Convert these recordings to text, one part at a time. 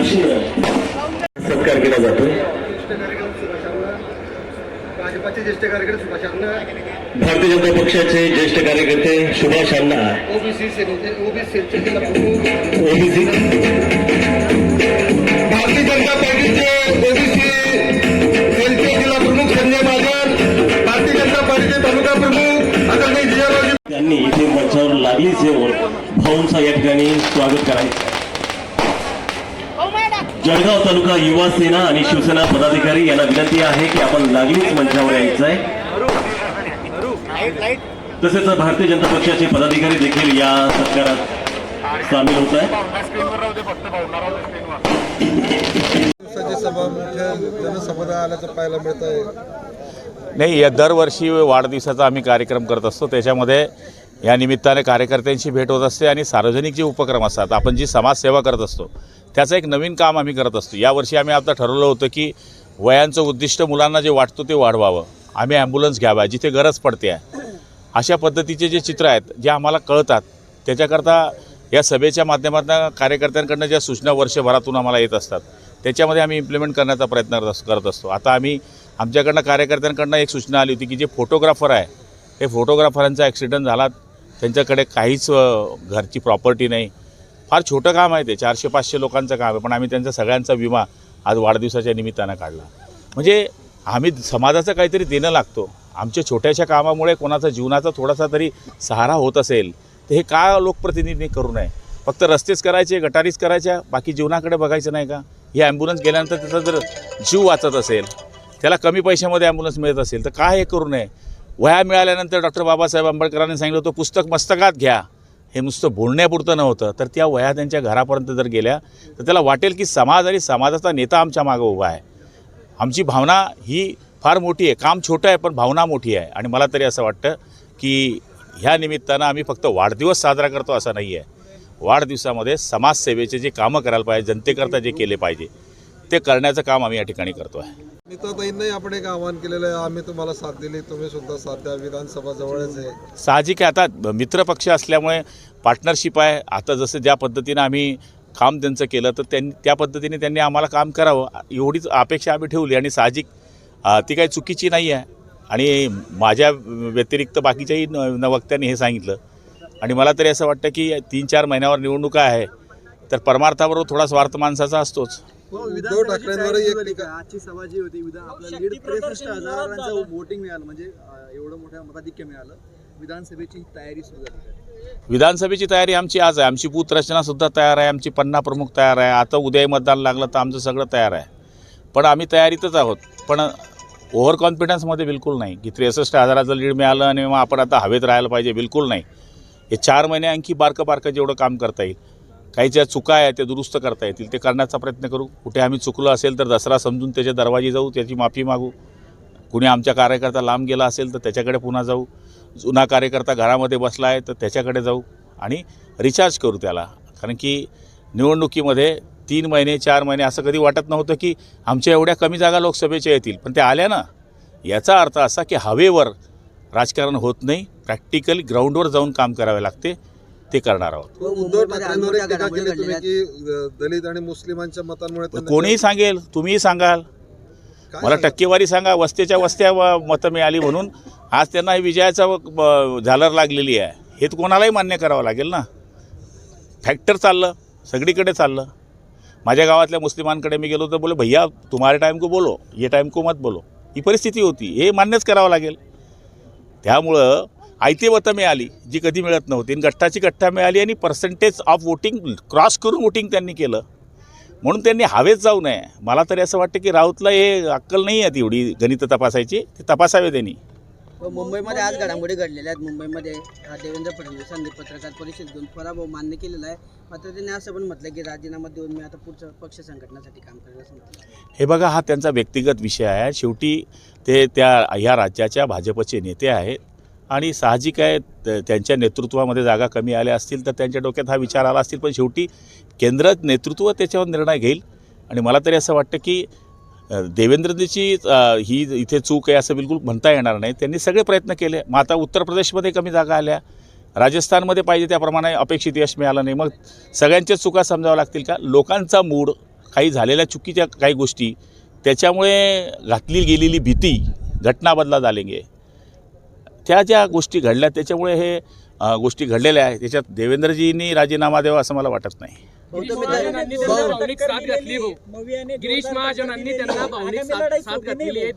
सत्कार केला जातो भारतीय जनता पक्षाचे ज्येष्ठ कार्यकर्ते सुभाष अण्णा ओबीसी भारतीय जनता पार्टीचे ओबीसी सेलचे जिल्हा प्रमुख संजय महाजन भारतीय जनता पार्टीचे तालुका प्रमुख आदरणीय जियाबाजी त्यांनी इथे मंचावर लागलीच येऊन भाऊंचा या ठिकाणी स्वागत करायचं जळगाव तालुका युवा सेना आणि शिवसेना पदाधिकारी यांना विनंती आहे की आपण लागलीच मंचावर यायचं आहे तसेच भारतीय जनता पक्षाचे पदाधिकारी देखील या सत्कारात सामील होत आहे दिवसाची सभा मोठ्या जनसमुदाय आल्याचं पाहायला मिळत आहे नाही या दरवर्षी वाढदिवसाचा आम्ही कार्यक्रम करत असतो. त्याच्यामध्ये या निमित्ताने कार्यकर्त्यांची भेट होत असते आणि सार्वजनिक जे उपक्रम असतात आपण जी समाजसेवा करत असतो त्याचं एक नवीन काम आम्ही करत असतो. यावर्षी आम्ही आता ठरवलं होतं की वयांचं उद्दिष्ट मुलांना जे वाटतं ते वाढवावं. आम्ही ॲम्ब्युलन्स घ्यावा जिथे गरज पडते आहे. अशा पद्धतीचे जे चित्र आहेत जे आम्हाला कळतात त्याच्याकरता या सभेच्या माध्यमातून कार्यकर्त्यांकडनं ज्या सूचना वर्षभरातून आम्हाला येत असतात त्याच्यामध्ये आम्ही इम्प्लिमेंट करण्याचा प्रयत्न करत अस- करत असतो. आता आम्ही आमच्याकडनं कार्यकर्त्यांकडनं एक सूचना आली होती की जे फोटोग्राफर आहे हे फोटोग्राफरांचा ॲक्सिडंट झाला त्यांच्याकडे काहीच घरची प्रॉपर्टी नाही. फार छोटं काम आहे ते चारशे पाचशे लोकांचं काम आहे. पण आम्ही त्यांचा सगळ्यांचा विमा आज वाढदिवसाच्या निमित्तानं काढला. म्हणजे आम्ही समाजाचं काहीतरी देणं लागतो. आमच्या छोट्याशा कामामुळे कोणाचा जीवनाचा थोडासा तरी सहारा होत असेल तर हे का लोकप्रतिनिधींनी करू नये? फक्त रस्तेच करायचे गटारीच करायच्या बाकी जीवनाकडे बघायचं नाही का? ही ॲम्ब्युलन्स गेल्यानंतर त्याचा जर जीव वाचत असेल त्याला कमी पैशामध्ये ॲम्ब्युलन्स मिळत असेल तर का हे करू नये? वह्या मिळाल्यानंतर डॉक्टर बाबासाहेब आंबेडकरांनी सांगितलं होतं पुस्तक मस्तकात घ्या. हे नुसतं बोलण्यापुरतं नव्हतं. तर त्या वह्या त्यांच्या घरापर्यंत जर गेल्या तर त्याला वाटेल की समाज आणि समाजाचा नेता आमच्या मागं उभा आहे. आमची भावना ही फार मोठी आहे. काम छोटं आहे पण भावना मोठी आहे. आणि मला तरी असं वाटतं की ह्या निमित्तानं आम्ही फक्त वाढदिवस साजरा करतो असं नाही आहे वाढदिवसामध्ये समाजसेवेचे जे कामं करायला पाहिजे जनतेकरता जे केले पाहिजे ते करण्याचं काम आम्ही या ठिकाणी करतो आहे नीताताईंनाही आपण एक आवाहन केलेलं आहे आम्ही तुम्हाला साथ दिली तुम्ही सुद्धा साथ द्या विधानसभा जवळच आहे. साहजिक आहे आता मित्रपक्ष असल्यामुळे पार्टनरशिप आहे. आता जसं ज्या पद्धतीनं आम्ही काम त्यांचं केलं तर त्यांनी त्या पद्धतीने त्यांनी आम्हाला काम करावं. एवढीच अपेक्षा आम्ही ठेवली आणि साहजिक ती काही चुकीची नाही आहे. आणि माझ्या व्यतिरिक्त बाकीच्याही न नवक्त्यांनी हे सांगितलं. आणि मला तरी असं वाटतं की तीन चार महिन्यावर निवडणुका आहे तर परमार्थाबरोबर थोडा स्वार्थ माणसाचा असतोच. उद्धव ठाकरेंवरही एक टीका आजची सभा जी होती विधान आपल्याला लीड त्रेसष्ट हजारांचं वोटिंग मिळालं. म्हणजे एवढं मोठ्या मताधिक्य मिळालं. विधानसभेची तयारी सुरू झाली. विधानसभेची तयारी आमची आज आहे. आमची बूथ रचनासुद्धा तयार आहे. आमची पन्ना प्रमुख तयार आहे. आता उद्याही मतदान लागलं तर आमचं सगळं तयार आहे. पण आम्ही तयारीतच आहोत. पण ओव्हर कॉन्फिडन्समध्ये बिलकुल नाही की त्रेसष्ट हजाराचं लीड मिळालं आणि मग आपण आता हवेत राहायला पाहिजे. बिलकुल नाही. हे चार महिने आणखी बारकं बारकं जेवढं काम करता येईल काही ज्या चुका आहेत ते दुरुस्त करता येतील ते करण्याचा प्रयत्न करू. कुठे आम्ही चुकलो असेल तर दसरा समजून त्याच्या दरवाजे जाऊ त्याची माफी मागू. कुणी आमच्या कार्यकर्ता लांब गेला असेल तर त्याच्याकडे पुन्हा जाऊ. जुना कार्यकर्ता घरामध्ये बसला आहे तर त्याच्याकडे जाऊ आणि रिचार्ज करू त्याला. कारण की निवडणुकीमध्ये तीन महिने चार महिने असं कधी वाटत नव्हतं की आमच्या एवढ्या कमी जागा लोकसभेच्या येतील. पण त्या आल्या ना. याचा अर्थ असा की हवेवर राजकारण होत नाही. प्रॅक्टिकली ग्राउंडवर जाऊन काम करावे लागते. ते करणार आहोत. उद्धव ठाकरेंवर एक टीका केली तुम्ही की अ, दलित आणि मुस्लिमांच्या मतांमुळे त्यांना- कोणीही सांगेल तुम्हीही सांगाल. काय मला सांगा? टक्केवारी सांगा वस्त्याच्या वस्त्या व- मतं मिळाली म्हणून. आज त्यांना हे विजयाचा व- झालर लागलेली आहे. हे तर कोणालाही मान्य करावं लागेल ना. फॅक्टर चाललं सगळीकडे चाललं. माझ्या गावातल्या मुस्लिमांकडे मी गेलो तर बोले भैया तुम्हारे टाईम को बोलो ये टाईम को मत बोलो. ही परिस्थिती होती. हे मान्यच करावं लागेल. त्यामुळं आयते मतं मिळाली जी कधी मिळत नव्हती. आणि गठ्ठाची गठ्ठा मिळाली आणि पर्सेंटेज ऑफ वोटिंग क्रॉस करून वोटिंग त्यांनी केलं. म्हणून त्यांनी हवेत जाऊ नये. मला तरी असं वाटतं की राऊतला हे अक्कल नाही आहे एवढी गणितं तपासायची. ते तपासावे त्यांनी. व मुंबईमध्ये आज घडामोडी घडलेल्या आहेत. मुंबईमध्ये देवेंद्र फडणवीस यांनी पत्रकार परिषद घेऊन पराभव मान्य केलेला आहे. मात्र त्यांनी असं पण म्हटलं की राजीनामा देऊन मी आता पुढचं पक्ष संघटनासाठी काम म्हटलं हे बघा हा त्यांचा व्यक्तिगत विषय आहे. शेवटी ते त्या ह्या राज्याच्या भाजपचे नेते आहेत. आणि साहजिक आहे त- त्यांच्या नेतृत्वामध्ये जागा कमी आल्या असतील तर त्यांच्या डोक्यात हा विचार आला असतील. पण शेवटी केंद्र नेतृत्व त्याच्यावर निर्णय घेईल. आणि मला तरी असं वाटतं की देवेंद्रजीची ही इथे चूक आहे असं बिलकुल म्हणता येणार नाही. त्यांनी सगळे प्रयत्न केले. मग आता उत्तर प्रदेशमध्ये कमी जागा आल्या. राजस्थानमध्ये पाहिजे त्याप्रमाणे अपेक्षित यश मिळालं नाही. मग सगळ्यांच्याच चुका समजाव्या लागतील का? लोकांचा मूड काही झालेल्या चुकीच्या काही गोष्टी त्याच्यामुळे घातली गेलेली भीती घटना बदला डालेंगे त्या ज्या गोष्टी घडल्या त्याच्यामुळे हे गोष्टी घडलेल्या आहेत. त्याच्यात देवेंद्रजींनी राजीनामा द्यावा असं मला वाटत नाही. गिरीश तुम्ही महाजनांनी तर- त्यांना भावनिक साथ घातलेली आहे.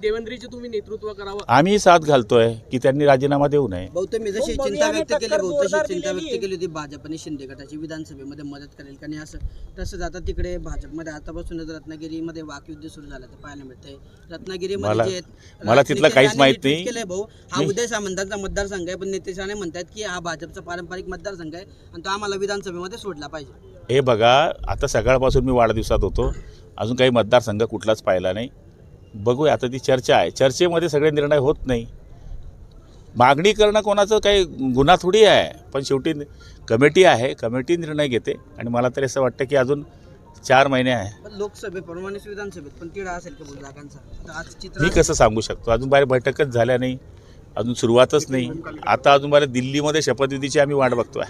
नेतृत्व करावं. आम्ही साथ घालतोय की त्यांनी राजीनामा देऊ नये. तुम्ही जशी चिंता व्यक्त केली तशी चिंता व्यक्त केली होती भाजप आणि शिंदे गटाची. विधानसभेमध्ये मदत करेल का नाही असं तसंच आता तिकडे भाजपमध्ये आतापासूनच रत्नागिरीमध्ये वाकयुद्ध सुरू झालं ते पाहायला मिळतंय. रत्नागिरीमध्ये मला- जे आहेत, मला तिथलं काहीच माहीत नाही. केलंय भाऊ हा उदय सामंतांचा मतदारसंघ आहे पण नितेश राणे म्हणतात की हा भाजपचा पारंपरिक मतदारसंघ आहे आणि तो आम्हाला विधानसभेमध्ये सोडला पाहिजे. हे बघा आता सकाळपासून मी वाढदिवसात होतो. अजून काही मतदारसंघ कुठलाच पाहिला नाही. बघूया आता ती चर्चा आहे. चर्चेमध्ये सगळे निर्णय होत नाही. मागणी करणं कोणाचं काही गुन्हा थोडी आहे पण शेवटी कमिटी आहे कमिटी निर्णय घेते. आणि मला तरी असं वाटतं की अजून चार महिने आहे. लोकसभेप्रमाणेच विधानसभेत पण तिढा असेल मी कसं सांगू शकतो? अजून बाहेर बैठकच झाल्या नाही. अजून सुरुवातच नाही. आता अजून बाहेर दिल्लीमध्ये शपथविधीची आम्ही वाट बघतोय.